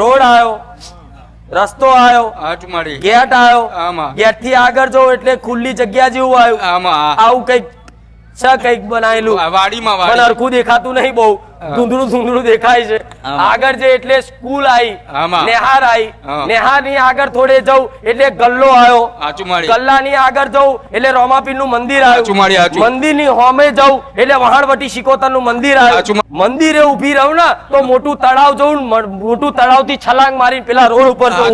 Road આવ્યો રસ્તો આવ્યો મારી ગેટ આવ્યો આમાં. ગેટથી આગળ જો એટલે ખુલ્લી જગ્યા જેવું આવ્યું. આમાં આવું કંઈક છે કંઈક બનાયેલું વાડીમાં પણ હરખું દેખાતું નહીં બહુ. ધૂંધળું ધૂંધળું દેખાય છે. આગળ જે એટલે સ્કૂલ આવી નેહાર આવી નેહારની આગળ થોડે જવું એટલે ગલ્લો આવ્યો ગલ્લા ની આગળ જવું એટલે રોમાપીરનું મંદિર આવ્યું મંદિરની હોમે જવું એટલે વહાણવટી શિકોતરનું મંદિર આવ્યું મંદિરે ઊભી રહું ને તો મોટું તળાવ જવું મોટું તળાવથી છલાંગ મારીને પેલા રોડ ઉપર જવું.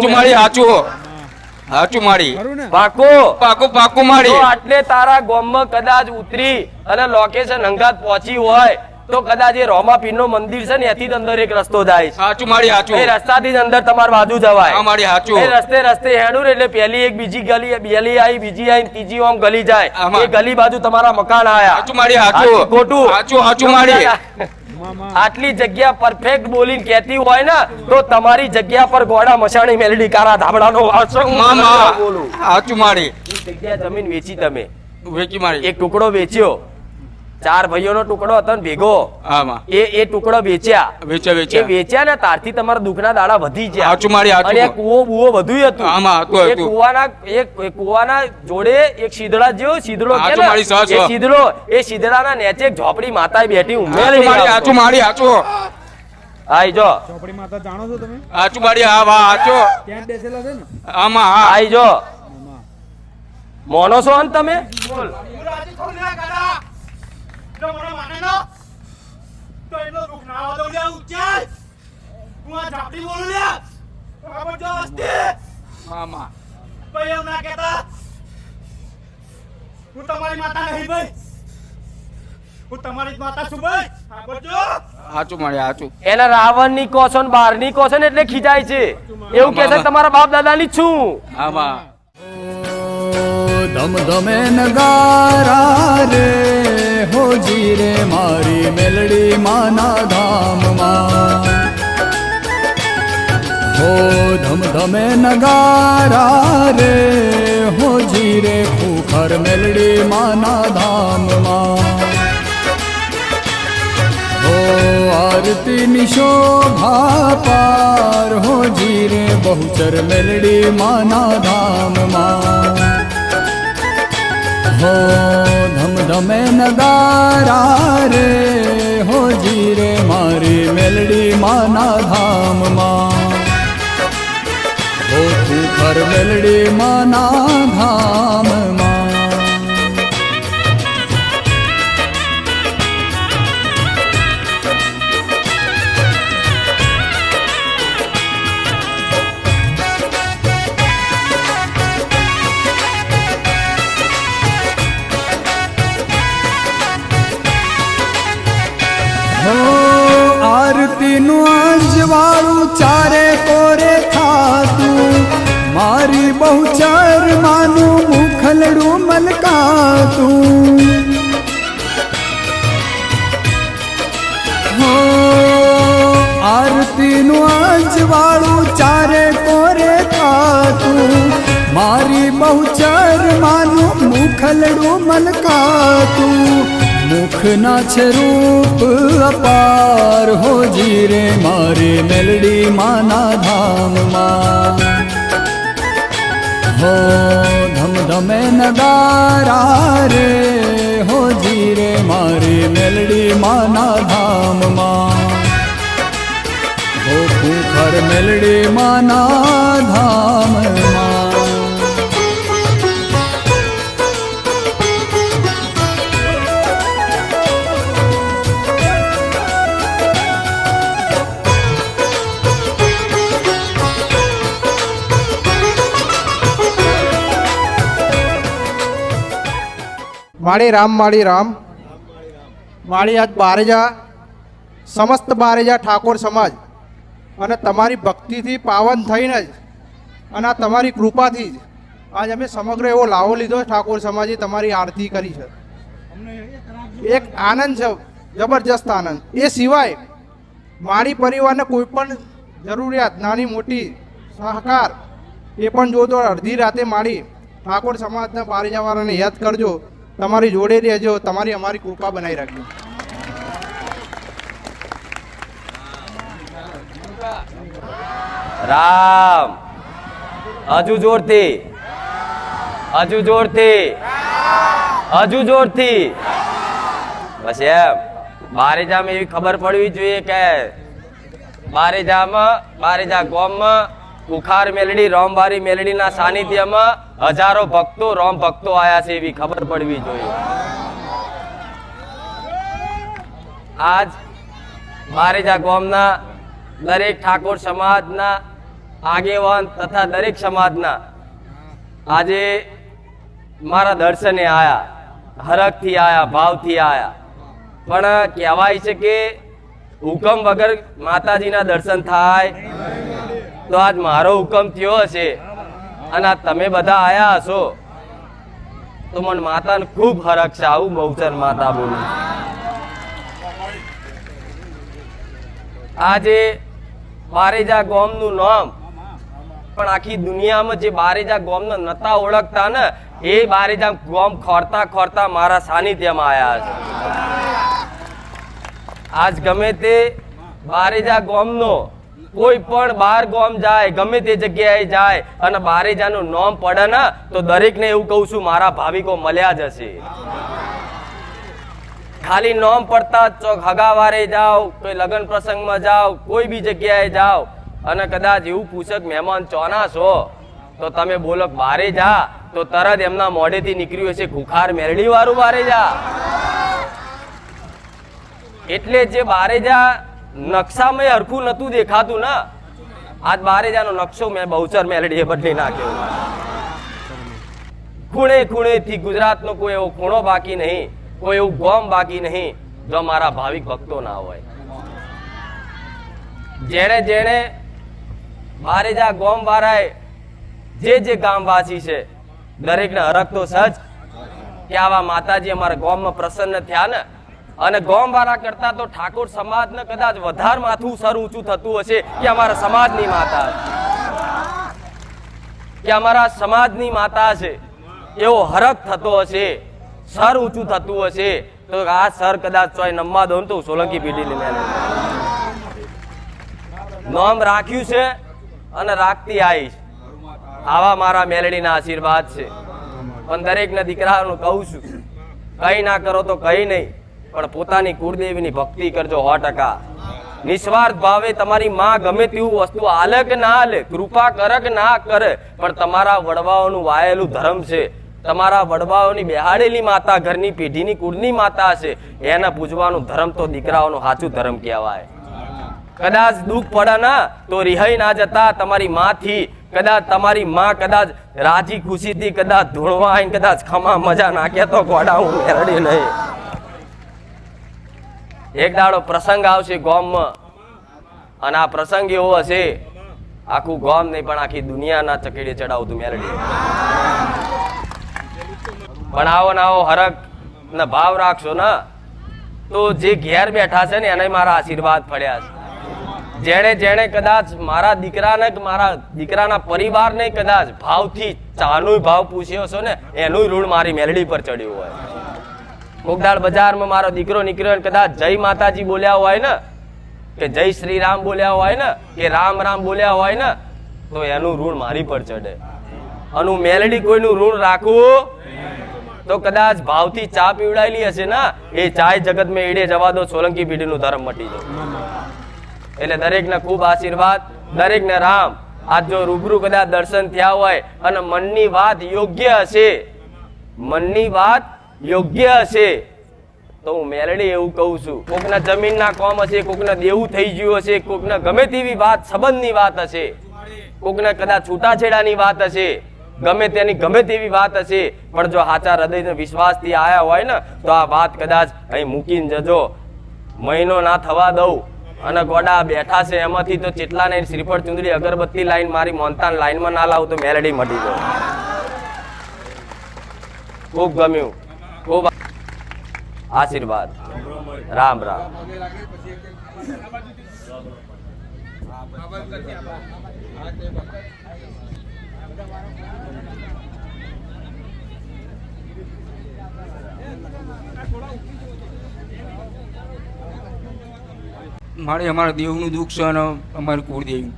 હાચું મારી પાકો. પાકું પાકું મારી આટલે તારા ગામમાં કદાચ ઉતરી અને લોકેશન અંગાત પહોંચી હોય તો કદાચ એ રોમાપીરનું મંદિર છે ને એથી અંદર એક રસ્તો જાય સાચું મારી સાચું એ રસ્તાથી જ અંદર તમારે બાજુ જવાય. મારી સાચું એ રસ્તે રસ્તે હેડું એટલે પહેલી એક બીજી ગલી પહેલી આવી બીજી આવી ત્રીજી ઓમ ગલી જાય. એ ગલી બાજુ તમારા મકાન આયા. સાચું મારી હાચું, ખોટું. સાચું સાચું મારી. આટલી જગ્યા પરફેક્ટ બોલીને કહેતી હોય ને તો તમારી જગ્યા પર ગોડા મસાણી મેલડી કારા ધાબડાનો વારસો મામા. મારી. જગ્યા જમીન વેચી તમે. વેચી મારી. એક ટુકડો વેચ્યો. ચાર ભાઈઓનો ટુકડો હતો ને ભેગો. આમાં. એ એ ટુકડો વેચ્યા. વેચ્યા એ વેચ્યા ને તારથી તમારા દુખના દાડા વધી ગયા. હાચું મારી હાચું. અને કુવો બુવો બધું હતું. આમાં હતું, એ હતું. કુવાના એક એક કુવાના જોડે એક સીધડા જેવો સીધડો કે ને. એ સીધડો એ સીધડાના નેચે એક ઝોપડી માતાએ બેઠી ઉમેરી ઉમેલી મારી હાચું મારી હાચું. આઈ જો. ઝોપડી માતા જાણો છો તમે? હાચું મારી હા વાહ હાચું. ત્યાં બેસેલા છે ને? આમાં હા. આઈ જો. મોનો છો ને તમે? બોલ. આમાં હું તમારી માતા નહીં ભાઈ. હું તમારી જ માતા છું ભાઈ. હાચું મારી હાચું. એના રાવણની કોશન બારની કોશન એટલે ખીજાય છે. એવું કે છે તમારા બાપ દાદા ની છું. આમાં ધમ ધમે નગારા રે હોજી રે મારી મેલડી માના ધામમાં. હો ધમ ધમે નગારા રે હોજી રે ખુખર મેલડી માના ધામમાં. હો આરતી નિશોભા પાર હોજી રે બહુચર મેલડી માના ધામમાં. હો ધમધમે નગારા રે, હો જીરે મારી મેલડી માના ધામમાં. હો ખુખર મેલડી માના ધામમાં મલકાતું હો, આરતીનું આજવાળું ચારે કોરે ખાતું મારી બહુ ચાર માનું મુખલડું મલકાતું. મુખના છે રૂપ અપાર હો જીરે, મારે મેલડી માના ધામમાં. હો ધમ ધમે નગારા રે, હો જીરે મારી મેલડી માના ધામમાં. હો ખુખર મેલડી માના ધામમાં. માળી રામ માળી રામ. માળી આજ બારેજા, સમસ્ત બારેજા ઠાકોર સમાજ. અને તમારી ભક્તિથી પાવન થઈને જ અને આ તમારી કૃપાથી જ આજ અમે સમગ્ર એવો લાવો લીધો ઠાકોર સમાજે તમારી આરતી કરી છે. એક આનંદ છે, જબરજસ્ત આનંદ. એ સિવાય માળી પરિવારને કોઈ પણ જરૂરિયાત, નાની, મોટી, સહકાર, એ પણ જો તો અડધી રાતે મારી ઠાકોર સમાજના બારેજાવાળાને યાદ કરજો. તમારી જોડે રહેજો, તમારી અમારી કૃપા બનાવી રાખજો. રામ. હજુ જોરથી. હજુ જોરથી. હજુ જોરથી. બસ એમ. બારેજામાં એવી ખબર પડવી જોઈએ કે બારે જામ બારે જા ગામમાં કુખાર મેલડી રોમબારી મેલડીના સાનિધ્યમાં હજારો ભક્તો, રોમ ભક્તો આયા છે એવી ખબર પડવી જોઈએ. આજ બારેજા ગામના દરેક ઠાકોર સમાજના આગેવાન તથા દરેક સમાજના આજે મારા દર્શને આયા, હરખથી આયા, ભાવથી આયા. પણ કહેવાય છે કે હુકમ વગર માતાજીના દર્શન થાય તો આજ મારો હુકમ થયો હશે. અને આ તમે બધા આયા હશો. તો મને માતાને ખૂબ હરખ છે. આવું બહુચર માતા બોલું. આજે બારેજા ગોમનું નામ. પણ આખી દુનિયામાં જે બારેજા ગોમને નતા ઓળખતા ને, એ બારેજા ગોમ ખોરતા ખોરતા મારા સાનિધ્યમાં આયા છે આજ ગમે તે બારેજા ગોમનો કોઈ પણ બાર ગોમ જાય, ગમે તે જગ્યાએ જાય અને બારેજાનું નામ પડે ને, તો દરેકને એવું કહું છું, મારા ભાવિકો મળ્યા જ હશે. ખાલી નોમ પડતા જ ચોક હગાવારે જાઓ, કોઈ લગ્ન પ્રસંગમાં જાઓ, કોઈ બી જગ્યાએ જાઓ અને કદાચ એવું પૂછક મહેમાન ચોના છો તો તમે બોલો બારે જા, તો તરત એમના મોઢેથી નીકળ્યું હશે ખુખાર મેરડી વાળું બારે જા. એટલે જે બારેજા નકશામાં હરખું નતું દેખાતું, ને. આજ બારેજાનો નકશો મેં બહુચર મેલડીએ બદલી નાખ્યો. ખૂણે ખૂણેથી ગુજરાતનો કોઈ એવો ખૂણો બાકી નહીં, કોઈ એવું ગોમ બાકી નહીં, જો મારા ભાવિક ભક્તો ના હોય. જેણે જેણે બારેજા ગોમ વાળાએ જે જે ગામવાસી છે, દરેકને હરખ તો સજ, કે આવા માતાજી અમારા ગોમમાં પ્રસન્ન થયા ને અને ગોમ વાળા કરતા તો ઠાકોર સમાજને કદાચ વધારે માથું સર ઊંચું થતું હશે કે અમારા સમાજની માતા. કે અમારા સમાજની માતા છે. એવો હરખ થતો હશે, સર ઊંચું થતું હશે. તો આ સર કદાચ ચોય નમવા દો તો સોલંકી પીડી લઈને નોમ રાખ્યું છે અને રાખતી આવીશ. આવા મારા મેલડીના આશીર્વાદ છે. પણ દરેકના દીકરાનું કહું છું, કઈ ના કરો તો કઈ નહીં. પણ પોતાની કુળદેવીની ભક્તિ કરજો સો ટકા. નિસ્વાર્થ ભાવે તમારી માં ગમે તેવું વસ્તુ આલે કે ના આલે, કૃપા કરે કે ના કરે, પણ તમારા વડવાઓનું વાયેલું ધર્મ છે. તમારા વડવાઓની બેહાડેલી માતા ઘરની પેઢીની કુળની માતા છે. એને પૂજવાનું ધર્મ તો દીકરાઓનું સાચું ધર્મ કહેવાય. કદાચ દુઃખ પડે ના, તો રિહાઈ ના જતા તમારી માથી, કદાચ તમારી માં કદાચ રાજી ખુશીથી, કદાચ આવીને કદાચ ખમા મજા નાખે તો ગોડા હું મેરડી નહીં. એક દાડો પ્રસંગ આવશે ગોમમાં. અને આ પ્રસંગ એવો હશે, આખું ગોમ નહીં, પણ આખી દુનિયાના ચકેડે ચડાવતું મેરડી પણ આવો ને આવો હરક ને ભાવ રાખશો ને, તો જે ઘેર બેઠા છે ને એને મારા આશીર્વાદ પડ્યા છે. જેણે જેણે કદાચ મારા દીકરાને મારા દીકરાના પરિવારને કદાચ ભાવથી ચાનો ભાવ પૂછ્યો છો ને એનું ઋણ મારી મેલડી પર ચડ્યું હોય. કોકદાળ બજારમાં મારો દીકરો નીકળ્યો ને કદાચ જય માતાજી બોલ્યા હોય ને, કે જય શ્રી રામ બોલ્યા હોય ને, કે રામ રામ બોલ્યા હોય ને, તો એનું ઋણ મારી પર ચડે. અને મેલડી કોઈનું ઋણ રાખવું? તો કદાચ ભાવથી ચા પીવડાયેલી હશે ને, એ ચાય જગતમાં એડે જવા દો, સોલંકી પીઢીનું ધર્મ મટી જાય. એટલે દરેકને ખૂબ આશીર્વાદ, દરેકને રામ. આજ જો રૂબરૂ કદાચ દર્શન થયા હોય અને મનની વાત યોગ્ય હશે, મનની વાત યોગ્ય હશે. તો હું મેલડી એવું કહું છું. કોકના જમીનના કોમ હશે, કોકના દેવું થઈ ગયું હશે, કોકના ગમે તેવી વાત, સંબંધની વાત હશે, કોકના કદાચ છૂટાછેડાની વાત હશે, ગમે તેની ગમે તેવી વાત હશે, પણ જો સાચા હૃદયને વિશ્વાસથી આવ્યા હોય ને, તો આ વાત કદાચ અહીં મૂકીને જજો. મહિનો ના થવા દઉં. અને ગોડા બેઠા છે એમાંથી તો ચેટલા નહીં શ્રીફળ ચુંદડી અગરબત્તી લાઈન મારી મોનતાન લાઈનમાં ના લાવું તો મેલડી મટી જાય ખૂબ ગમ્યું. ખૂબ આશીર્વાદ. રામ રામ. મારે અમારા દેવનું દુઃખ છે અને અમારે કુળદેવી.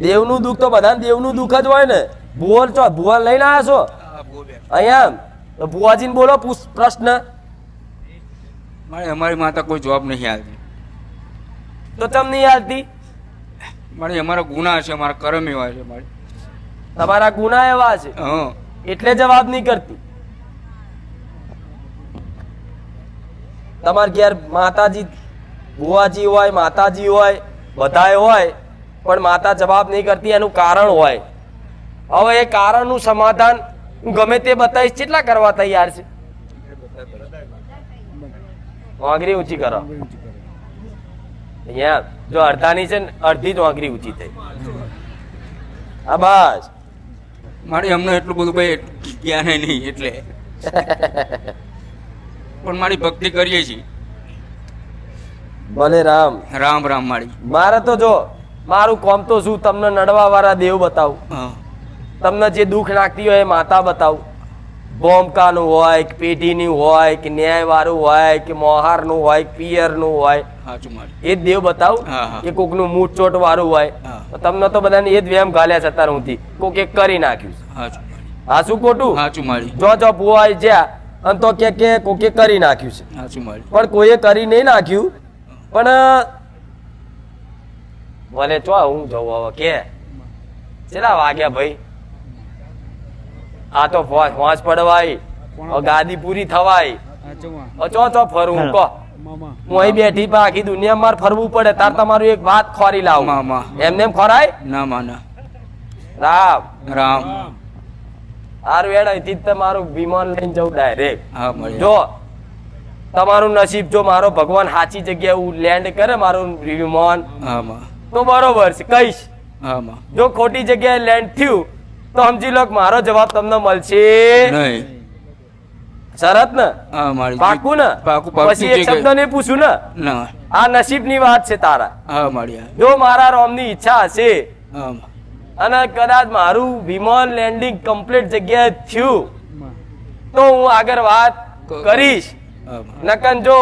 દેવનું દુઃખ તો બધાને દેવનું દુઃખ જ હોય ને. ભૂવલ છો ભૂવલ લઈને આવ્યા છો? અહીંયા તો ભુવાજીને બોલો પૂછ પ્રશ્ન. મારી અમારી માતા કોઈ જવાબ નહીં આવતી તો તમને નહીં આવતી મારી અમારા ગુના છે અમારા કર્મ એવા છે મારે. તમારા ગુના એવા છે? એટલે જવાબ નહીં કરતી. તમારે ઘેર માતાજી ભુવાજી હોય માતાજી હોય બધાય હોય પણ માતા જવાબ નહીં કરતી એનું કારણ હોય. હવે એ કારણનું સમાધાન હું ગમે તે બતાવીશ કેટલા કરવા તૈયાર છે? વાંગરી ઊંચી કરો. અહીંયા જો અડધાની છે ને અડધી જ વાંગરી ઊંચી થઈ. હા બસ. મારી હમણાં એટલું બધું ભાઈ જ્ઞાન નહીં એટલે. પણ મારી ભક્તિ કરીએ છીએ. ભલે રામ. રામ રામ મારી. મારે તો જો મારું કોમ તો શું તમને નડવા વાળા દેવ બતાવું. તમને જે દુઃખ નાખતી હોય એ માતા બતાવું. બોમકાનું હોય કે પેઢીનું હોય કે ન્યાય વાળું હોય કે મોહારનું હોય કે પિયરનું હોય. એ જ દેવ બતાવું. કે કોકનું મૂઠ ચોટ વાળું હોય તમને તો બધાને એ જ વેમ ગાલ્યા છે અત્યાર કોક એક કરી નાખ્યું હા શું ખોટું? જો જો ભુવાય જ્યાં અને તો કે કે કોકે કરી નાખ્યું છે. પણ કોઈએ કરી નહીં નાખ્યું પણ ભલે ચો હું જવું હવે કે? ચેલા વાગ્યા ભાઈ? આ તો ફોજ પડવાય. ગાદી પૂરી થવાય. આ ચમા હવે ચો ચો ફરવું હું કહો. હું અહીં બેઠી પા આખી દુનિયા માર ફરવું પડે તાર તમારું એક વાત ખોરી લાવ. મામા. એમને એમ ખોરાય? ના માના. રામ. રામ. હારું હેડ અહીંથી જ તમારું વિમાન લઈને જવું ડાયરેક્ટ. જો તમારું નસીબ જો મારો ભગવાન સાચી જગ્યાએ લેન્ડ કરે મારું વિમાન. હા માં. તો બરોબર છે કહીશ. હા જો ખોટી જગ્યાએ લેન્ડ થયું તો સમજી લો મારો જવાબ તમને મળશે. નહીં. શરત ને પાકું ને પાકું પછી એક શબ્દ નહીં પૂછું ને? આ નસીબની વાત છે તારા. મારી જો મારા રોમની ઈચ્છા હશે અને કદાચ મારું વિમાન લેન્ડિંગ કમ્પ્લીટ જગ્યાએ થયું તો હું આગળ વાત કરીશ. નકન જો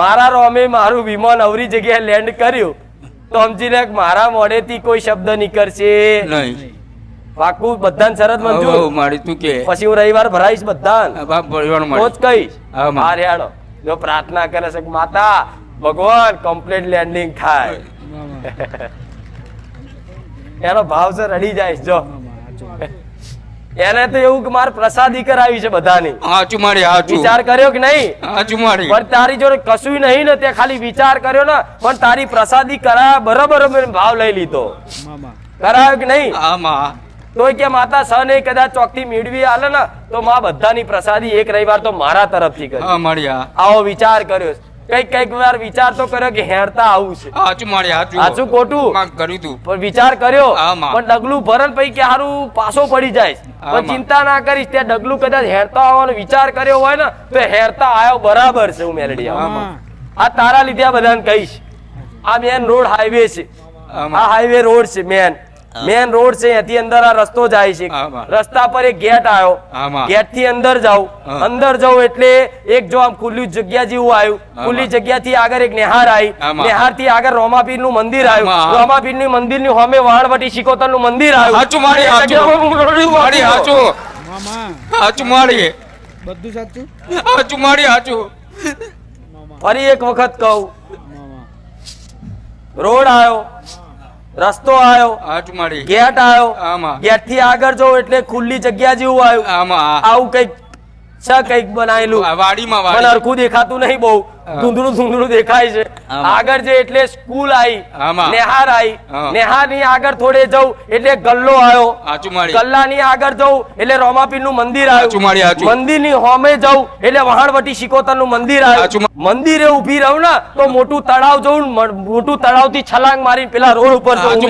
મારા રોમે મારું વિમાન અવરી જગ્યાએ લેન્ડ કર્યું તો સમજી લે મારા મોડેથી કોઈ શબ્દ નીકળશે. નહીં. પાકું બધાને શરત મંજૂર. મારી તું કે. પછી હું રવિવાર ભરાઈશ બધા મારી. કહીશ. હા, માં. જો પ્રાર્થના કરે છે કે માતા ભગવાન કમ્પ્લીટ લેન્ડિંગ થાય. એનો ભાવ છે રડી જાય જો. એને તો એવું કે મારે પ્રસાદી કરાવી છે બધાની. હાચું મારી હાચું. વિચાર કર્યો કે નહીં? હાચું મારી. પણ તારી જોડે કશું નહીં ને તે ખાલી વિચાર કર્યો ને પણ તારી પ્રસાદી કરાયા બરાબર ભાવ લઈ લીધો. કરાયો કે નહીં? હા તોય કે માતા સને કદાચ ચોકથી મેળવી આલે ને તો માં બધાની પ્રસાદી એક રવિવાર તો મારા તરફથી કરી. આવો વિચાર કર્યો. કંઈક કંઈક વાર વિચાર તો કર્યો કે હેરતા આવું છે. સાચું મારી સાચું ખોટું? કર્યું તું. પણ વિચાર કર્યો પણ ડગલું ભરણ પછી કે હારું પાછો પડી જાય. પણ ચિંતા ના કરીશ ત્યાં ડગલું કદાચ હેરતા આવવાનો વિચાર કર્યો હોય ને તો હેરતા આવ્યો બરાબર છે હું મેલડી આ તારા લીધે આ બધાને કહીશ. આ મેન રોડ હાઈવે છે. આ. હાઈવે રોડ છે મેન. મેન રોડ છે એથી અંદર આ રસ્તો જાય છે. રસ્તા પર એક ગેટ આવ્યો ગેટથી અંદર જાઉં. અંદર જાઉં એટલે એક જો આમ ખુલ્લી જગ્યા જેવું આવ્યું. ખુલ્લી. જગ્યા થી આગળ એક નેહાર આવી નેહારથી આગળ રોમાપીરનું મંદિર આવ્યું. રોમાપીરનું મંદિરની હોમે વાળવટી શિકોતરનું મંદિર આવ્યું. ફરી એક વખત કહું. રોડ આવ્યો રસ્તો આવ્યો હાચું મારી ગેટ આવ્યો આમાં. ગેટથી આગળ જવું એટલે ખુલ્લી જગ્યા જેવું આવ્યું આમાં આવું કંઈક છે કંઈક બનાવેલું વાડીમાં પણ હરખું દેખાતું નહીં બહુ. ધૂંધળું ધૂંધળું દેખાય છે. આગળ જે એટલે સ્કૂલ આવી નેહાર આવી નેહારની આગળ થોડે જવું એટલે ગલ્લો આવ્યો ગલ્લા ની આગળ જવું એટલે રોમાપીરનું મંદિર આવ્યું મંદિરની હોમે જવું એટલે વહાણવટી શિકોતરનું મંદિર આવ્યું મંદિરે ઊભી રહું ને તો મોટું તળાવ જવું મોટું તળાવથી છલાંગ મારી પેલા રોડ ઉપર જવું.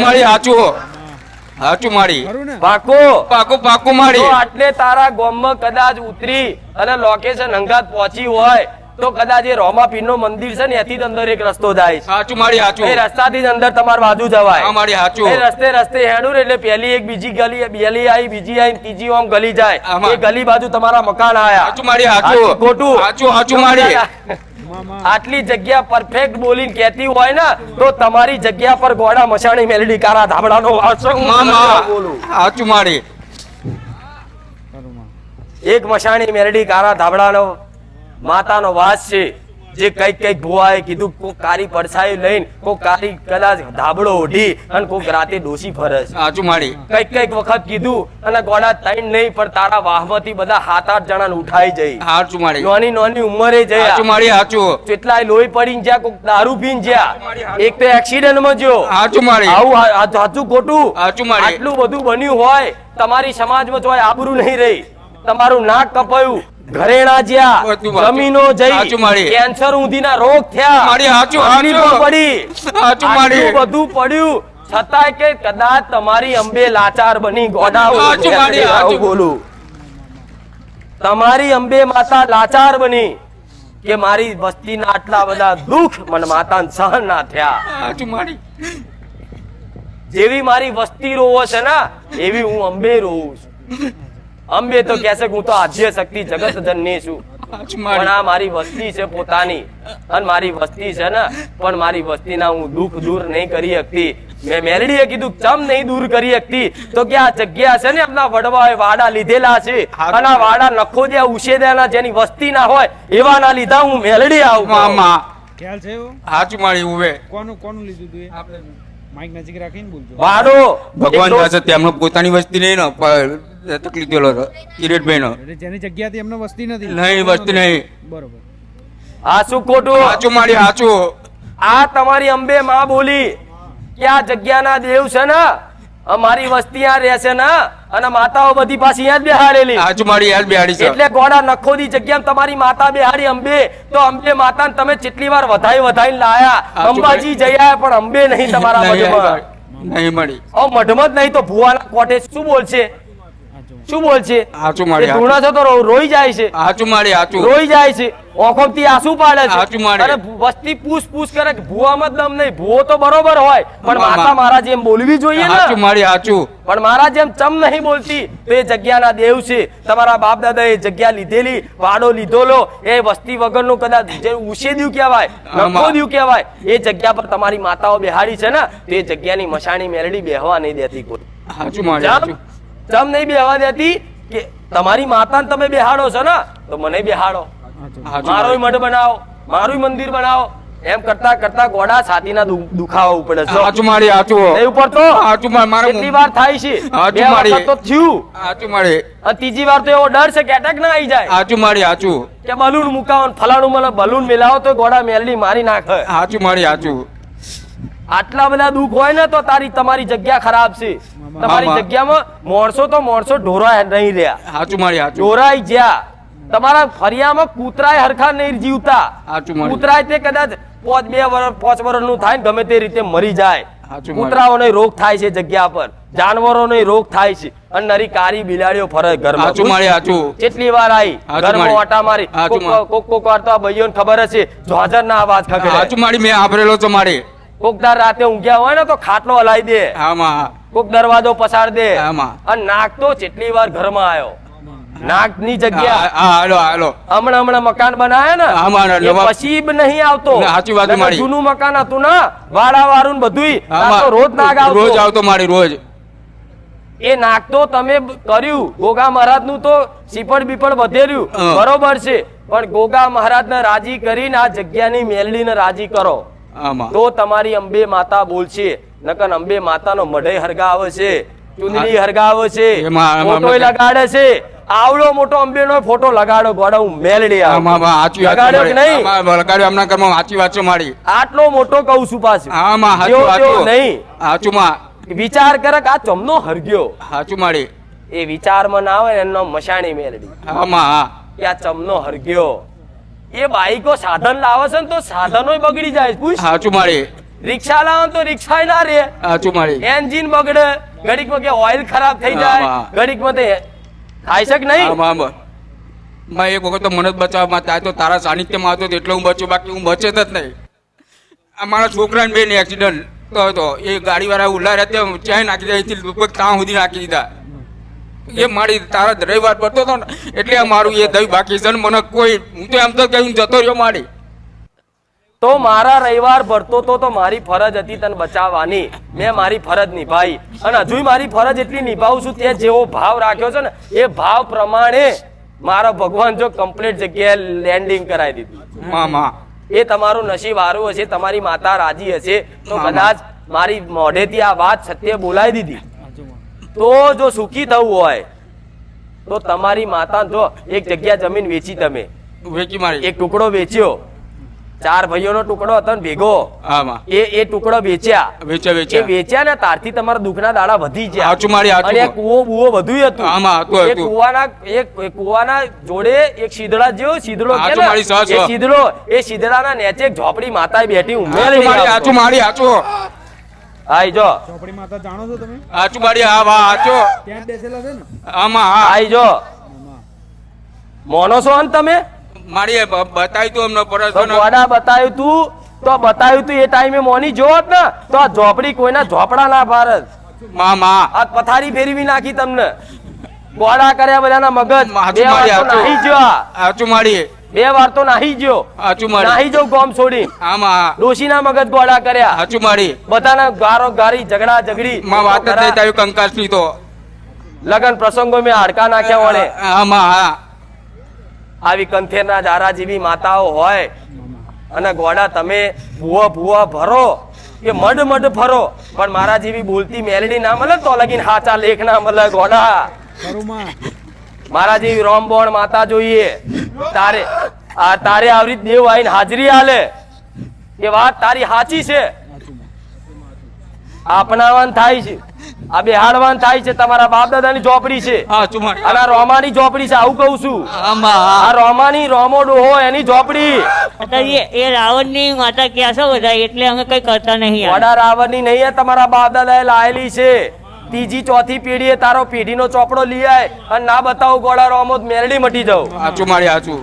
હાચું માળી પાકો. પાકો પાકું જો આટલે તારા ગોમમાં કદાચ ઉતરી અને લોકેશન હંગાત પહોંચી હોય તો કદાચ એ રોમાપીર નો મંદિર છે ને એથી જ અંદર એક રસ્તો જાય હાચું મારી હાચું. એ રસ્તાથી જ અંદર તમાર બાજુ જવાય. મારી હાચું. એ રસ્તે રસ્તે હેડું ને એટલે પેલી એક બીજી ગલી બેલી આવી બીજી આવી ત્રીજી આમ ગલી જાય. એ ગલી બાજુ તમારા મકાન આયા. હાચું મારી હાચું. હાચું ખોટું. હાચું હાચું મારી આટલી જગ્યા પરફેક્ટ બોલીને કહેતી હોય ને તો તમારી જગ્યા પર ગોડા મસાણી મેલડી કારા ધાબડાનો મામા બોલું? મારી. એક મસાણી મેરડી કારા ધાબડાનો માતાનો વાસ છે. જે કંઈક કંઈક ભુવાએ કીધું કોક કારી પડછાઈ લઈને કોક કારી કદાચ ધાબળો ઓઢી અને કોક રાતે ડોસી ફરે છે. સાચું કંઈક કંઈક વખત કીધું અને ગોડા ત્રણ નહીં પણ તારા વાહમાંથી બધા હાથ આઠ જણા ઉઠાઈ જઈ. સાચું મારી નોની નોની ઉંમરે સાચું જયા મારી સાચું કેટલાય લોહી પડીને જ્યાં કોક દારૂ પીને જ્યાં. એક તો એક્સિડન્ટમાં જો સાચું મારી આવું સાચું ખોટું. સાચું મારી. આટલું બધું બન્યું હોય તમારી સમાજમાં તો આબરૂ નહીં રહી. તમારું નાક કપાયું. ઘરેણા જ્યાં જમીનો જઈ કેન્સર ઊંધીના રોગ થયા. મારી હાચું તકલીફો પડી. હાચું મારી. બધું પડ્યું. છતાંય કે કદાચ તમારી અંબે લાચાર બની ગોડા હાચું મારી, હાચું બોલું. તમારી અંબે માતા લાચાર બની કે મારી વસ્તીના આટલા બધા દુઃખ મને માતાને સહન ના થયા. હાચું મારી. જેવી મારી વસ્તી રોવો છે ને એવી હું અંબે રોવું છું. અંબે તો કહેશે હું તો આધ્ય શક્તિ જગત જનની છું. પણ આ મારી વસ્તી છે પોતાની. અને મારી વસ્તી છે ને પણ મારી વસ્તીના હું દુઃખ દૂર નહીં કરી શકતી. મેં મેલડીએ કીધું ચમ નહીં દૂર કરી શકતી? તો કે આ જગ્યા છે ને એમના વડવાએ વાડા લીધેલા છે. અને આ વાડા નખો દે ઉછેદ્યાના જેની વસ્તી ના હોય એવા ના લીધા હું મેલડી આવું મામા. ખ્યાલ છે એવો? સાચું મારી ઉભે કોનું કોનું લીધું તું આપણે માઈક નજીક રાખીને બોલજો. વાડો. ભગવાન પાસે તેમનો પોતાની વસ્તી નહીં ને તકલીફ થયેલો હતો. કિરીટભાઈ નો એટલે જેની જગ્યાથી એમને વસ્તી નથી. નહીં વસ્તી નહીં. બરોબર. આ શું ખોટું. સાચું મારી સાચું આ તમારી અંબે માં બોલી કે આ જગ્યાના દેવ છે ને અમારી વસ્તી આ રહેશે ને અને માતાઓ બધી પાસે અહીંયા જ બેહાડેલી. સાચું મારી યાદ બેહાડી છે. એટલે ગોડા નખોદી જગ્યામાં તમારી માતા બેહાડી અંબે. તો અંબે માતાને તમે કેટલી વાર વધાઈ વધાઈ લાયા. અંબાજી જઈ આયા પણ અંબે નહીં તમારા મઢમાં. નહીં મળી. ઓ મઢમાં જ નહીં તો ભુવાના કોઠે શું બોલશે? શું બોલશે સાચું મારી એ ધૂણા છે તો રોઈ જાય છે. આચું મારી આચું રોઈ જાય છે. ઓખોમથી આંસુ પાડે છે. આચું મારે. અને વસ્તી પૂછ પૂછ કરે કે ભૂવામાં દમ નહીં. ભૂવો તો બરોબર હોય. પણ માતા મારા જેમ બોલવી જોઈએ ને. આચું મારી આચું પણ મારા જેમ ચમ નહીં બોલતી. તો એ જગ્યાના દેવ છે. તમારા બાપ દાદા એ જગ્યા લીધેલી વાડો લીધોલો એ વસ્તી વગરનું કદાચ જે ઉછેદ્યું કહેવાય. નખોદ્યું કહેવાય એ જગ્યા પર તમારી માતાઓ બેહાડી છે ને તે એ જગ્યાની મશાણી મેલડી બેહવા નહીં દેતી કોઈ. સાચું મારી ચમ નહીં બેહવા દેતી કે તમારી માતાને તમે બેહાડો છો ને તો મને બેહાડો. મારો મઠ બનાવો મારું મંદિર બનાવો. એમ કરતા કરતા ગોડા છાતીના દુખાવા ઉપડે છે આચું મારી આચું નહીં ઉપડતો? આચું મારી કેટલી વાર થાય છે? આચું મારી. તો થયું. આચું મારી. અને ત્રીજી વાર તો એવો ડર છે કે અટેક ના આવી જાય. સાચું મારી આચું કે બલૂન મુકાવો ફલાણું મને બલૂન મેલાવો તો ગોડા મેલડી મારી નાખે. આચું મારી સાચું આટલા બધા દુઃખ હોય ને તો તારી તમારી જગ્યા ખરાબ છે. તમારી જગ્યામાં માણસો તો માણસો ઢોરાય નહીં રહ્યા. સાચું મારી સાચું ઢોરાઈ જ્યાં. તમારા ફરિયામાં કૂતરાય હરખા નહીં જીવતા. સાચું કૂતરાય તે કદાચ પાંચ બે વર્ષ પાંચ વર્ષનું થાય ને ગમે તે રીતે મરી જાય. કૂતરાઓને રોગ થાય છે જગ્યા પર. જાનવરોને રોગ થાય છે. અને નરી કારી બિલાડીઓ ફરે ઘરમાં. સાચું મારી સાચું કેટલી વાર આવી ઘરમાં મારી. ઓટા મારી. કોક કોક વાર તો આ ભાઈઓને ખબર હશે. જોજર ના અવાજ ખખડે સાચું મારી મેં આભરેલો છો મારી. કોક દર રાતે ઊંઘ્યા હોય ને તો ખાટલો હલાઈ દે. આમાં. કોક દરવાજો પસાર દે. આમાં. અને નાક તો કેટલી વાર ઘરમાં આવ્યો. નાકની જગ્યા હાલો હાલો. હમણાં હમણાં મકાન બનાયા ને આમાં એ નવા- પછી બ નહીં આવતો. સાચી વાત મારી. જૂનું મકાન હતું ને વાળા વાળું બધું આમાં રોજ નાક આવતો. રોજ આવતો મારી રોજ. એ નાક તો તમે કર્યું. ગોગા મહારાજનું તો સીપડ બીપડ વધેર્યું. બરોબર છે. પણ ગોગા મહારાજ ને રાજી કરીને આ જગ્યાની મેલડી ને રાજી કરો. તો તમારી અંબે માતા બોલશે નકર અંબે માતાનો મઢે હરગાવે છે ચુંદડી હરગાવે છે અમે- લગાડે છે. આવડો મોટો અંબે નો ફોટો લગાડો ગોડા હું મેલડી લગાડ્યો કે નહીં? લગાડ્યો એમના ઘરમાં વાંચી વાંચો મારી. આટલો મોટો કહું છું પાછું. હા નહીં? સાચું માં. વિચાર કરે કે આ ચમનો હરગ્યો. સાચું મારી. એ વિચારમાં ના આવે એમનો એનો મશાણી મેલડી. હા. કે આ ચમનો હરગ્યો. એ બાઈકો સાધન લાવે છે ને તો સાધનો બગડી જાય પૂછ. સાચું મારી. રિક્ષા લાવે તો રિક્ષા ના રે. સાચું મારી. એન્જિન બગડે ઘડીકમાં કે ઓઇલ ખરાબ થઈ જાય ઘડીકમાં તે થાય છે કે નહીં? આમાં એક વખત તો મને જ બચાવવા થાય તો તારા સાનિધ્યમાં હતો તો એટલે હું બચ્યો બાકી હું બચે જ નહીં. આ મારા છોકરાને બેન એક્સિડન્ટ થયો હતો એ ગાડીવાળા ઉલ્લા રહેતે ચાય નાખી દીધા લગભગ ત્યાં સુધી નાખી દીધા. એ મારી તારા રવિવાર પડતો હતો ને એટલે મારું એ દઈ બાકી છે મને કોઈ હું તો એમ તો કહ્યું જતો રહ્યો મારી. તો મારા રવિવાર ભરતો તો તો મારી ફરજ હતી તને બચાવવાની. મેં મારી ફરજ નિભાવી અને હજુ મારી ફરજ એટલી નિભાવું છું તે જેવો ભાવ રાખ્યો છે ને એ ભાવ પ્રમાણે મારો ભગવાન જો કમ્પ્લીટ જગ્યાએ લેન્ડિંગ કરાવી દીધું. માં માં એ તમારું નસીબ સારું હશે તમારી માતા રાજી હશે તો કદાચ મારી મોઢેથી આ વાત સત્ય બોલાવી દીધી. તો જો સુખી થવું હોય તો તમારી માતા જો એક જગ્યા જમીન વેચી તમે. વેચી મારી. એક ટુકડો વેચ્યો. ચાર ભાઈઓનો ટુકડો હતો ને ભેગો. એ એ ટુકડો વેચ્યા. વેચ્યા વેચ્યા. વેચ્યા ને તારથી તમારા દુખના દાડા વધી ગયા. અને કુવો બુવો વધુ હતું. એ કુવાના એક કુવાના જોડે એક સીધડા જેવો સીધડો. એ શીદડો એ શીદડાના નેચે ઝોપડી માતા બેઠી ઉમેરી મારી હાચું મારી હાચું. આઈ જો. ચોપડી માતા જાણો છો તમે? હાચું બાડી હા વા આચો ત્યાં બેસેલા છે ને? આમાં હા. આઈ જો. મોનો છો ને તમે? મારી બતાવ્યું તું અમને પરસ તો ગોડા બતાવ્યું તું. તો બતાવ્યું તું એ ટાઈમે મોની જોત ને તો આ ઝોપડી કોઈના ઝોપડા ના ભારત મા મા. આ પથારી ફેરવી નાખી તમને. ગોડા કર્યા બધાના મગજ. વાર મારી તો નાહી હાચું ગયો આ. હાચું મારી બે વાર તો નાહી ગયો. હાચું મારી નાહી જો ગોમ છોડી. આમાં હા ડોશીના મગજ ગોડા કર્યા. હાચું મારી બધાના ગારો ગારી ઝઘડા ઝઘડી. માં વાત જ નહીં તારી કંકાસની તો? લગન પ્રસંગો મેં હાડકા નાખ્યા વળે. આમાં હા. આવી કંથેરના જારા જેવી માતાઓ હોય અને ગોડા તમે ભૂવા ભૂવા ભરો કે મડ મડ ફરો પણ મારા જેવી બોલતી મેલડી ના મળે તો લગીન હાચા લેખ ના મળે ગોડા મારા જેવી રોમબોણ માતા જોઈએ. તારે આ તારે આવરી દેવ આવીને હાજરી આલે. એ વાત તારી સાચી છે. આપનાવાન થાય છે. આ બેહાડવાન થાય છે. તમારા બાપ દાદાની ચોપડી છે અને આ રોમાની ચોપડી છે આવું કહું છું. આ રોમાની રોમો ડોહો એની ચોપડી એ રાવણની માતા ક્યાં છો બધા? એટલે અમે કઈ કરતા નહીં આ. વડા રાવણની નહીં તમારા બાપ દાદા લાયેલી છે. ત્રીજી ચોથી પેઢીએ તારો પેઢીનો ચોપડો લઈ આય અને ના બતાવું ગોળા રોમો તો મેરડી મટી જાવ આચું મારી હાચું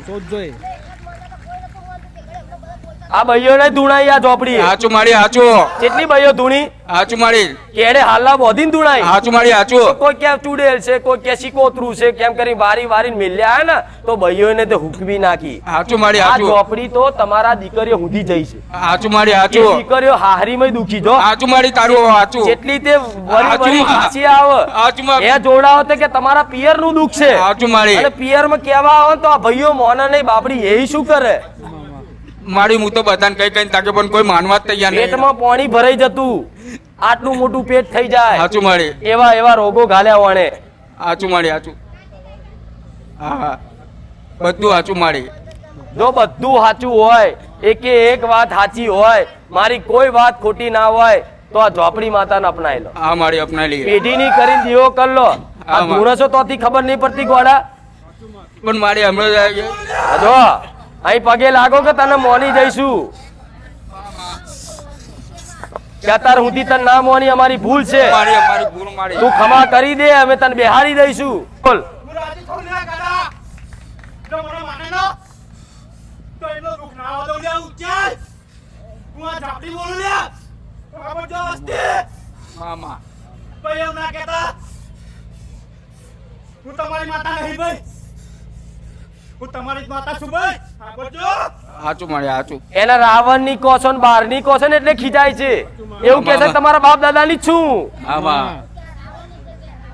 શોધજો ભાઈઓ આ ભાઈઓને ધૂણાઈ આ ઝોપડી. હાચું મારી હાચું. કેટલી ભાઈઓ ધૂણી? હાચું મારી. કેડે હાલના બોધીને ધૂણાઈ? હાચું મારી હાચું. કોઈ ક્યાં ચુડેલ છે કોઈ ક્યાં શીકોતરું છે કેમ કરી વારી વારી મિલ્યા ને તો ભાઈઓને તે હુકવી નાખી. હાચું મારી આ હાચું. ચોપડી તો તમારા દીકરીઓ હુધી જઈ છે. હાચું મારી હાચું. દીકરીઓ હાહરીમાં દુખી જો હાચું મારી તારું હાચું. જેટલી તે વરી વરી. પાછી આવે હાચું માં. એ જોડાવો તે કે તમારા પિયરનું દુઃખ છે. હાચું મારી. અને પિયરમાં કેવા આવે તો આ ભાઈઓ મોના નહીં બાપડી એ શું કરે? મારી હું તો બધાને કઈ કઈ તાકે પણ કોઈ માનવા જ તૈયાર નહીં. પેટમાં પાણી ભરાઈ જતું. આટલું મોટું પેટ થઈ જાય. સાચું મારી. એવા એવા રોગો ઘાલ્યા વણે. સાચું મારી સાચું હા બધું સાચું મારી. જો બધું સાચું હોય એકે એક વાત સાચી હોય મારી કોઈ વાત ખોટી ના હોય તો આ ઝોપડી માતાને અપનાવી લો. હા મારી અપનાવી લઈએ. પેઢીની કરીને દીવો કર લો. આ. ધૂણસો તોથી ખબર નહીં પડતી ગોડા. પણ મારી હમણાં જો અહીં પગે લાગો કે તને મોની જઈશું? અત્યાર સુધી તને ના મોની અમારી ભૂલ છે. મારી મારી ભૂલ મારી. તું ક્ષમા કરી દે અમે તને બેહાડી દઈશું. બોલ. મામા. ભાઈ એમ ના. હું તમારી માતા નહીં ભાઈ. હું તમારી જ માતા છું ભાઈ સાંભળજો. હાચું મારી હાચું. એના રાવણની કોશન બારની કોશન એટલે ખીજાય છે. એવું કે છે તમારા બાપ દાદા ની છું. આમાં.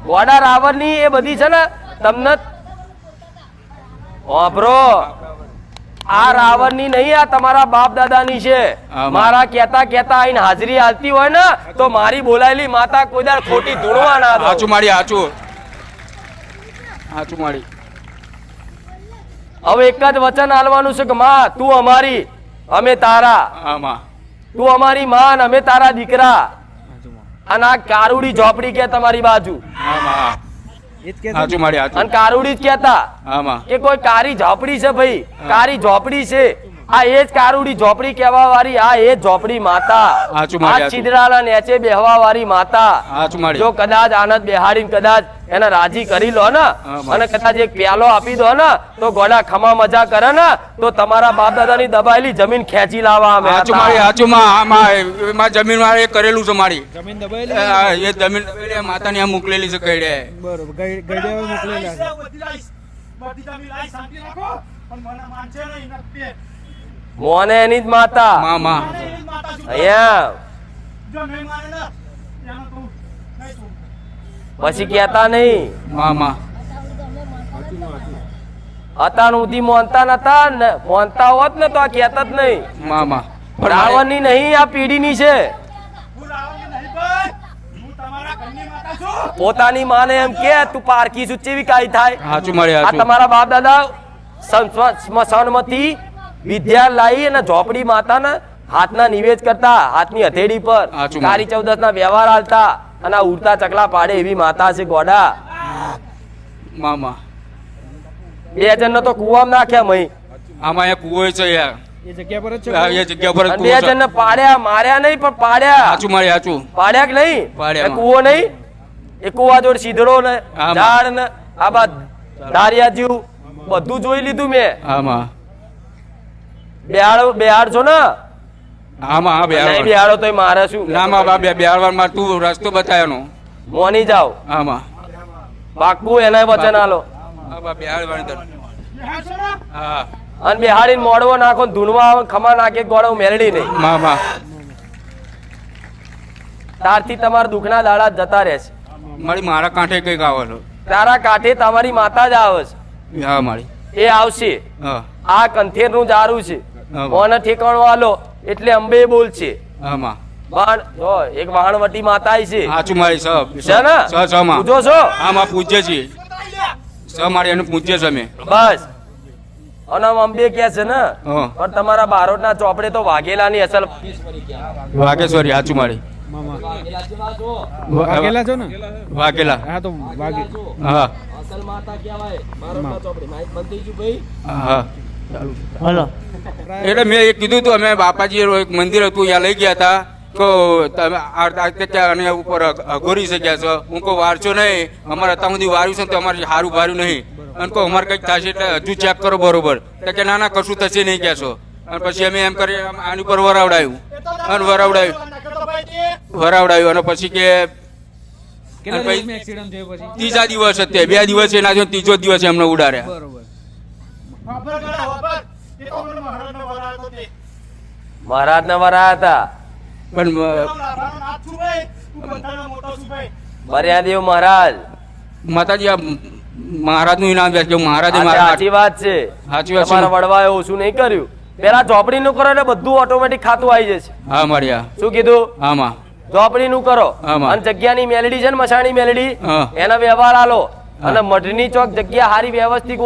વાડા રાવણની એ બધી છે ને તમને વાપરો. આ રાવણની નહીં આ તમારા બાપ દાદા ની છે મારા કેતા કેતા આઈને હાજરી હાલતી હોય ને તો મારી બોલાયેલી માતા કોઈ દાર ખોટી ધૂણવા ના સાચું મારી સાચું સાચું મારી. હવે એક જ વચન આલવાનું છે કે માં તું અમારી અમે તારા. તું અમારી માં અમે તારા દીકરા. અને આ કારુડી ઝોપડી કે તમારી બાજુ. અને કારુડી જ કેતા કે કોઈ કારી ઝોપડી છે ભાઈ? કારી ઝોપડી છે. આ એ જ કારુડી ઝોપડી કહેવા વાળી આ એ ઝોપડી માતા. આ. છિદ્રાલા નેચે બેહવા વાળી માતા. જો કદાચ આનંદ બેહાડીને કદાચ એને રાજી કરી લો ને અને કદાચ એક પ્યાલો આપી દો ને તો ગોડા ખમા મજા કરે ને તો તમારા બાપ દાદાની દબાયેલી જમીન ખેંચી લાવવા અમે હાચું હતા. મારી હાચું માં એમાં જમીન મારે એ કરેલું છે મારી. જમીન દબાયેલી? એ જમીન માતાને આ મોકલેલી છે ગઈડે. બરોબર ગઈડે મોકલેલા છે. બધી જમીન લાઈશ, શાંતિ રાખો. પણ મને માનશે નહીં મોને એની જ માતા. માં માં માને એની જ માતા શું. અહીંયા પછી કેતા નહીં. મામા. હતા સુધી મોનતા નતા ને મોનતા હોત ને તો આ કેતા જ નહીં. મામા. રાવણની નહીં આ પેઢીની છે. હું રાવણ નહીં ભાઈ હું તમારા ઘરની માતા છું. પોતાની માને એમ કે તું પારકી છું ચેવી કાઈ થાય. સાચું મળે આ તમારા બાપ દાદા સ્મશાનમાંથી વિદ્યા લાવી અને ઝોપડી માતાના હાથના નિવેદ કરતા હાથની હથેળી પર કારી ચૌદસ ના વ્યવહાર હાલતા અને ઉડતા ચકલા પાડે એવી માતા છે ગોડા. માં માં બે જણ તો કુવામાં નાખ્યા મહી. આમાં અહીંયા કુવો છે યાર. એ જગ્યા પર જ છે એ જગ્યા પર જ અને કૂવો બે જણ પાડ્યા માર્યા નહીં પણ પાડ્યા. સાચું મળે સાચું પાડ્યા કે નહીં? પાડ્યા. એ નહીં? એ કુવા જોડે સીધડો ને. ઝાડ ને આ બા ધારિયા જેવું બધું જોઈ લીધું મેં. આમાં બેહાડ બિહાર છો ને આમાં હા નહીં બે બેહાડો તો મારે શું? ના માં બા બે બેહાડવા માં તું રસ્તો બતાવ્યો મોની જાઓ. આમાં બાકુ એને વચન આલો. હા અને બેહાડીને મોડવો નાખો ધૂનવા આવે ખમા નાખે ગોળો મેલડી નહીં. માં માં. તારથી તમારા દુઃખના દાડા જતા રહેશે મારી મારા કાંઠે કંઈક આવે છો. તારા કાંઠે તમારી માતા જ આવે છે. હા મારી. એ આવશે. આ કંથેરનું જારું છે. હા. મોને ઠેકાણો આલો એટલે અંબે બોલશે આમાં પણ જો એક વાણવટી માતા આઈ છે. સાચું મારી સબ. છે ને? સ સ માં. પૂછો છો? આમાં પૂજ્ય છીએ. સ મારી એનું પૂજ્ય છે અમે. બસ. અને અંબે કે છે ને? હા. પણ તમારા બારોટના ચોપડે તો વાઘેલા ની અસલ વાઘેશ્વરી સાચું મારી. વાઘેલા છો ને? વાઘેલા. હા તો વાઘે હા. અસલ માતા કહેવાય. બારોટના ચોપડે. માહિત બંધ જુ ભાઈ. હા. હલો. એટલે મેં એ કીધું હતું અમે બાપાજી એક મંદિર હતું ત્યાં લઈ ગયા હતા. તો તમે આ રીતે અને ઉપર અઘોરી શક્યા છો. હું કહું વારશો નહીં. અમારે અત્યાર સુધી વાર્યું છે ને તો અમારે સારું ભાર્યું નહીં. અને કહું અમારે કંઈક થશે એટલે હજુ ચેક કરો બરોબર. તો કે ના ના કશું થશે નહીં કહેશો અને પછી અમે એમ કરી આની ઉપર વરાવડાયું. અને વરાવડાયું. વરાવડાયું. અને પછી કે ત્રીજા દિવસ અત્યારે. બે દિવસ એના જો ત્રીજો દિવસ એમને ઉડાડ્યા. મહારાજ ના વરા હતા. પણ હું મર્યાદેવ મહારાજ. માતાજી આ મહારાજનું ઇનામ દે કે મહારાજે સાચી વાત છે. સાચી વાત. તમારા વડવાએ ઓછું નહીં કર્યું? પેલા ચોપડી નું કરો એટલે બધું ઓટોમેટિક ખાતું આવી જશે. હા મારી શું કીધું? આમાં. ચોપડી નું કરો. અને જગ્યાની મેલડી છે ને મસાણી મેલડી એનો વ્યવહાર આલો. અને મઢની ચોક જગ્યા હારી વ્યવસ્થિત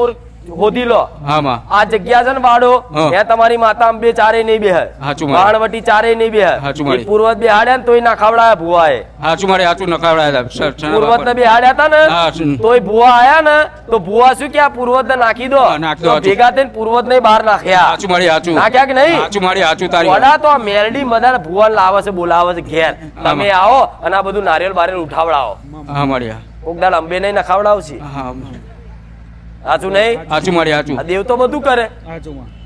લો. આમાં આ જગ્યા છે ને બાડો હા. તમારી માતા અંબે ચારે નહીં બેહે. હાચું મારે. વાણવટી ચારે નહીં બેહે. હાચું મારે. પૂર્વજ બેહાડ્યા ને તોય ના ખવડાયા ભુવાએ. હાચું મારે હાચું સર, સર, પૂર્વજ ને બેહાડ્યા હતા ને તોય ભુવા આયા ને તો ભુવા શું કે આ પૂર્વજ ને નાખી દો ભેગા થઈને પૂર્વત ને બહાર નાખ્યા. હાચું મારે હાચું. નાખ્યા કે નહીં? હાચું મારે હાચું તારી વડા તો આ મેરડી મદાર ભુવન લાવે છે બોલાવે છે ઘેર. તમે આવો અને આ બધું નારિયેળ બારિયેળ ઉઠાવડાવો. હા મારી કોક દાડ અંબે નહીં નખાવડાવશે. હા સાચું નહીં? હાચું મારી હાચું. આ દેવ તો બધું કરે.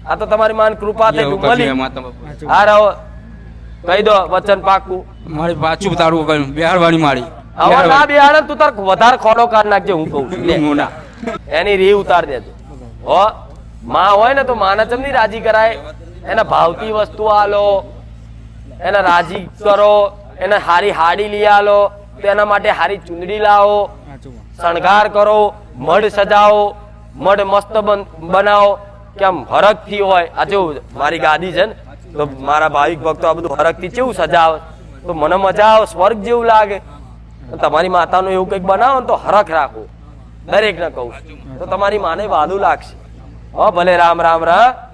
આ તો તમારી માન કૃપા થઈ તું મળી હા રહો. કહી દો વચન પાકું. મારી પાછું તારું કહ્યું. બિહારવાની મારી. હવે ના બિહાર તું તાર વધારે ખોડો કાઢ નાખજે હું કહું છું. એની રી ઉતાર દેજો હો. માં હોય ને તો માને ચમની રાજી કરાય. એને ભાવતી વસ્તુ આલો. એને રાજી કરો. એને હારી હાડી લઈ આલો. તો એના માટે હારી ચુંદડી લાવો. શણગાર કરો. મઢ સજાવો. મઢ મસ્ત બન- બનાવો. કેમ હરકથી હોય? આ જેવું મારી ગાદી છે ને, તો મારા ભાવિક ભક્તો આ બધું હરકથી કેવું સજાવે તો મને મજા આવે, સ્વર્ગ જેવું લાગે. તમારી માતાનું એવું કંઈક બનાવો ને તો હરખ રાખો. દરેકને કહું તો તમારી માને વાલું લાગશે. હો ભલે રામ રામ રા. હા